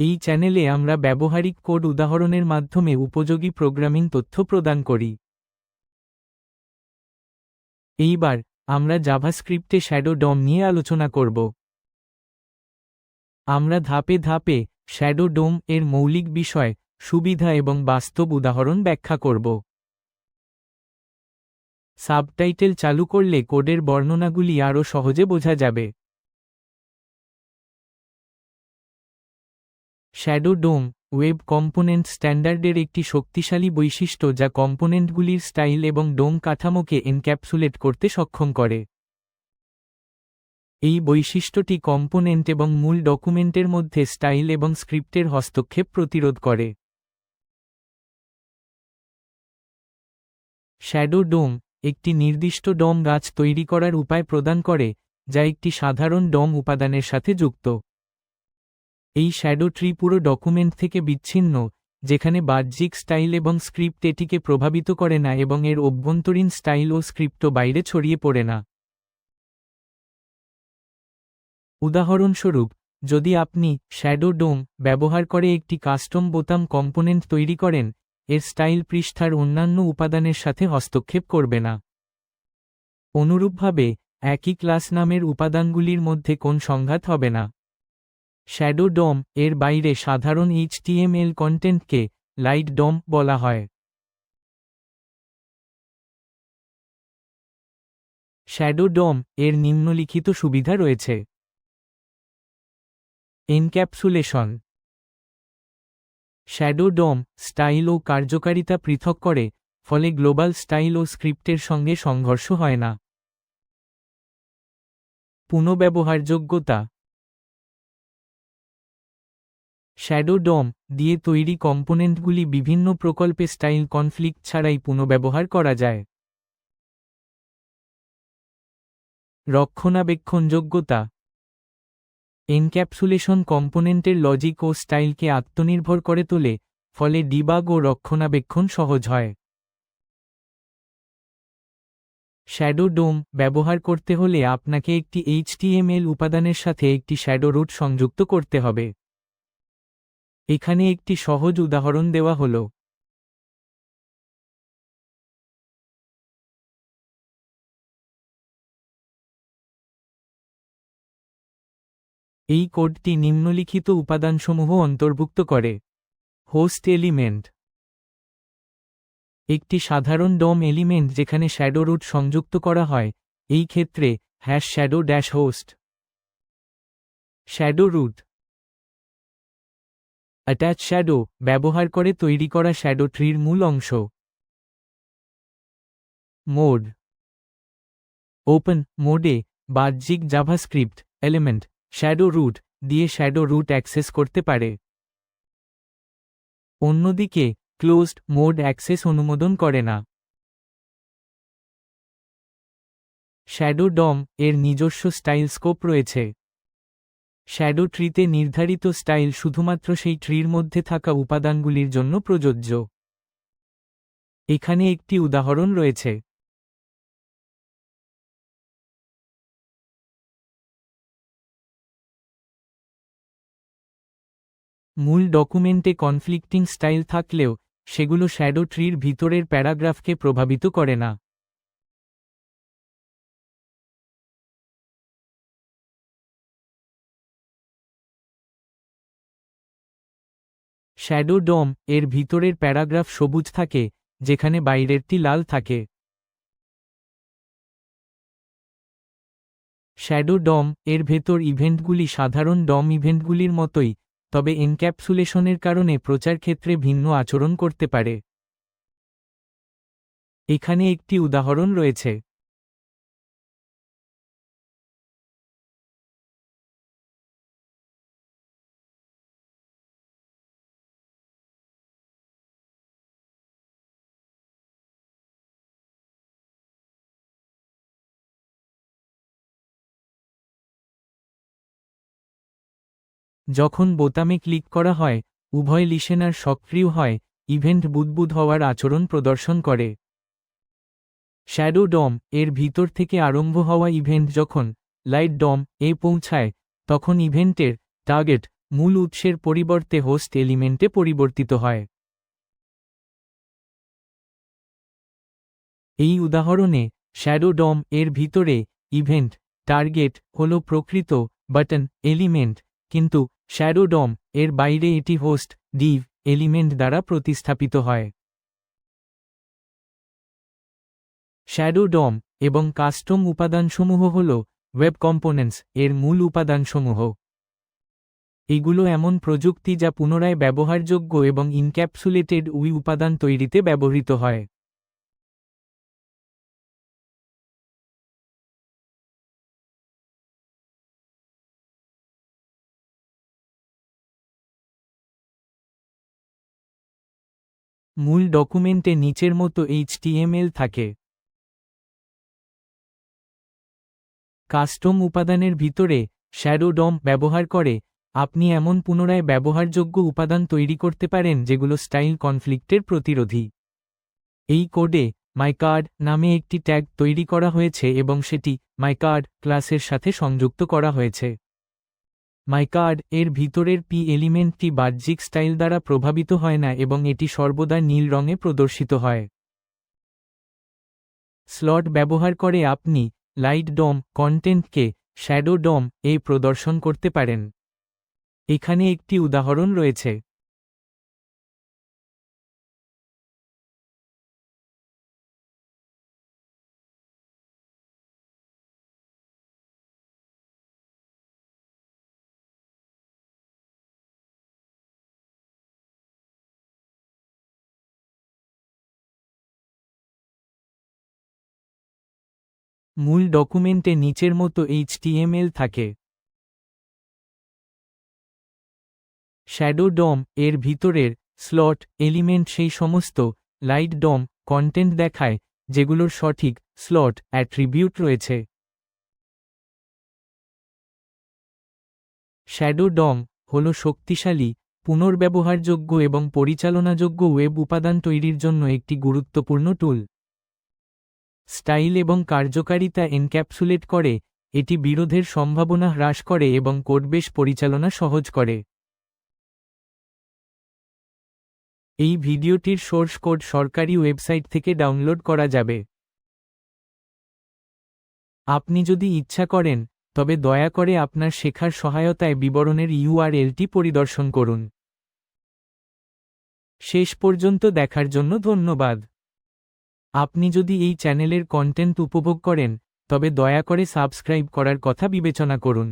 এই চ্যানেলে আমরা ব্যবহারিক কোড উদাহরণের মাধ্যমে উপযোগী প্রোগ্রামিং তথ্য প্রদান করি। এইবার আমরা জাভাস্ক্রিপ্টে শ্যাডো ডম নিয়ে আলোচনা করব। আমরা ধাপে ধাপে শ্যাডো ডোম এর মৌলিক বিষয়, সুবিধা এবং বাস্তব উদাহরণ ব্যাখ্যা করব। সাবটাইটেল চালু করলে কোডের বর্ণনাগুলি আরও সহজে বোঝা যাবে। শ্যাডো ডোম ওয়েব কম্পোনেন্ট স্ট্যান্ডার্ডের একটি শক্তিশালী বৈশিষ্ট্য যা কম্পোনেন্টগুলির স্টাইল এবং ডোম কাঠামোকে এনক্যাপসুলেট করতে সক্ষম করে। এই বৈশিষ্ট্যটি কম্পোনেন্ট এবং মূল ডকুমেন্টের মধ্যে স্টাইল এবং স্ক্রিপ্টের হস্তক্ষেপ প্রতিরোধ করে। শ্যাডো ডোম একটি নির্দিষ্ট ডম গাছ তৈরি করার উপায় প্রদান করে, যা একটি সাধারণ ডম উপাদানের সাথে যুক্ত। এই শ্যাডো ট্রি পুরো ডকুমেন্ট থেকে বিচ্ছিন্ন, যেখানে বাহ্যিক স্টাইল এবং স্ক্রিপ্ট এটিকে প্রভাবিত করে না এবং এর অভ্যন্তরীণ স্টাইল ও স্ক্রিপ্টও বাইরে ছড়িয়ে পড়ে না। উদাহরণস্বরূপ, যদি আপনি শ্যাডো ডোম ব্যবহার করে একটি কাস্টম বোতাম কম্পোনেন্ট তৈরি করেন, এর স্টাইল পৃষ্ঠার অন্যান্য উপাদানের সাথে হস্তক্ষেপ করবে না। অনুরূপভাবে, একই ক্লাস নামের উপাদানগুলির মধ্যে কোন সংঘাত হবে না। শ্যাডো ডম এর বাইরে সাধারণ এইচটিএমএল কন্টেন্টকে লাইট ডম বলা হয়। শ্যাডো ডম এর নিম্নলিখিত সুবিধা রয়েছে। এনক্যাপসুলেশন। শ্যাডো ডম স্টাইল ও কার্যকারিতা পৃথক করে, ফলে গ্লোবাল স্টাইল ও স্ক্রিপ্টের সঙ্গে সংঘর্ষ হয় না। পুনঃব্যবহারযোগ্যতা শ্যাডো ডম দিয়ে তৈরি কম্পোনেন্টগুলি বিভিন্ন প্রকল্পে স্টাইল কনফ্লিক্ট ছাড়াই পুনঃব্যবহার করা যায়। রক্ষণাবেক্ষণযোগ্যতা এনক্যাপসুলেশন কম্পোনেন্টের লজিক ও স্টাইলকে আত্মনির্ভর করে তোলে, ফলে ডিবাগ ও রক্ষণাবেক্ষণ সহজ হয়। শ্যাডো ডোম ব্যবহার করতে হলে আপনাকে একটি এইচটিএমএল উপাদানের সাথে একটি শ্যাডো রুট সংযুক্ত করতে হবে। এখানে একটি সহজ উদাহরণ দেওয়া হল। এই কোডটি নিম্নলিখিত উপাদানসমূহ অন্তর্ভুক্ত করে। হোস্ট এলিমেন্ট একটি সাধারণ ডম এলিমেন্ট যেখানে শ্যাডো রুট সংযুক্ত করা হয়, এই ক্ষেত্রে hash shadow dash host shadow root attach shadow ব্যবহার করে তৈরি করা শ্যাডো ট্রির মূল অংশ। মোড ওপেন মোডে বাহ্যিক জাভাস্ক্রিপ্ট এলিমেন্ট শ্যাডো রুট দিয়ে শ্যাডো রুট অ্যাক্সেস করতে পারে। অন্যদিকে ক্লোজড মোড অ্যাক্সেস অনুমোদন করে না। শ্যাডো ডম এর নিজস্ব স্টাইল স্কোপ রয়েছে। শ্যাডো ট্রিতে নির্ধারিত স্টাইল শুধুমাত্র সেই ট্রির মধ্যে থাকা উপাদানগুলির জন্য প্রযোজ্য। এখানে একটি উদাহরণ রয়েছে। মূল ডকুমেন্টে কনফ্লিক্টিং স্টাইল থাকলেও, সেগুলো শ্যাডো ট্রির ভিতরের প্যারাগ্রাফকে প্রভাবিত করে না। শ্যাডো ডম এর ভিতরের প্যারাগ্রাফ সবুজ থাকে, যেখানে বাইরেরটি লাল থাকে। শ্যাডো ডম এর ভেতর ইভেন্টগুলি সাধারণ ডম ইভেন্টগুলির মতোই, তবে এনক্যাপসুলেশনের কারণে প্রচার ক্ষেত্রে ভিন্ন আচরণ করতে পারে। এখানে একটি উদাহরণ রয়েছে। যখন বোতামে ক্লিক করা হয়, উভয় লিসেনার সক্রিয় হয়, ইভেন্ট বুদবুদ হওয়ার আচরণ প্রদর্শন করে। শ্যাডো ডম এর ভিতর থেকে আরম্ভ হওয়া ইভেন্ট যখন লাইট ডম এ পৌঁছায়, তখন ইভেন্টের টার্গেট মূল উৎসের পরিবর্তে হোস্ট এলিমেন্টে পরিবর্তিত হয়। এই উদাহরণে শ্যাডো ডম এর ভিতরে ইভেন্ট টার্গেট হল প্রকৃত বাটন এলিমেন্ট, কিন্তু শ্যাডো ডম এর বাইরে এটি হোস্ট ডিভ এলিমেন্ট দ্বারা প্রতিস্থাপিত হয়। শ্যাডো ডম এবং কাস্টম উপাদানসমূহ হল ওয়েব কম্পোনেন্টস এর মূল উপাদানসমূহ। এগুলো এমন প্রযুক্তি যা পুনরায় ব্যবহারযোগ্য এবং ইনক্যাপসুলেটেড উই উপাদান তৈরিতে ব্যবহৃত হয়। মূল ডকুমেন্টে নিচের মতো এইচটিএমএল থাকে। কাস্টম উপাদানের ভিতরে শ্যাডো ডম ব্যবহার করে, আপনি এমন পুনরায় ব্যবহারযোগ্য উপাদান তৈরি করতে পারেন যেগুলো স্টাইল কনফ্লিক্টের প্রতিরোধী। এই কোডে মাইকার্ড নামে একটি ট্যাগ তৈরি করা হয়েছে এবং সেটি মাইকার্ড ক্লাসের সাথে সংযুক্ত করা হয়েছে। মাইকার্ড এর ভিতরের পি এলিমেন্টটি বাহ্যিক স্টাইল দ্বারা প্রভাবিত হয় না এবং এটি সর্বদা নীল রঙে প্রদর্শিত হয়। স্লট ব্যবহার করে আপনি লাইট ডম কন্টেন্টকে শ্যাডো ডম এ প্রদর্শন করতে পারেন। এখানে একটি উদাহরণ রয়েছে। মূল ডকুমেন্টে নিচের মতো এইচটিএমএল থাকে। শ্যাডো ডম এর ভিতরের স্লট এলিমেন্ট সেই সমস্ত লাইট ডম কন্টেন্ট দেখায়, যেগুলোর সঠিক স্লট অ্যাট্রিবিউট রয়েছে। শ্যাডো ডম হল শক্তিশালী, পুনর্ব্যবহারযোগ্য এবং পরিচালনাযোগ্য ওয়েব উপাদান তৈরির জন্য একটি গুরুত্বপূর্ণ টুল স্টাইল এবং কার্যকারিতা এনক্যাপসুলেট করে, এটি বিরোধের সম্ভাবনা হ্রাস করে এবং কোডবেশ পরিচালনা সহজ করে। এই ভিডিওটির সোর্স কোড সরকারি ওয়েবসাইট থেকে ডাউনলোড করা যাবে। আপনি যদি ইচ্ছা করেন, তবে দয়া করে আপনার শেখার সহায়তায় বিবরণের ইউআরএলটি পরিদর্শন করুন। শেষ পর্যন্ত দেখার জন্য ধন্যবাদ। আপনি যদি এই চ্যানেলের কন্টেন্ট উপভোগ করেন, তবে দয়া করে সাবস্ক্রাইব করার কথা বিবেচনা করুন।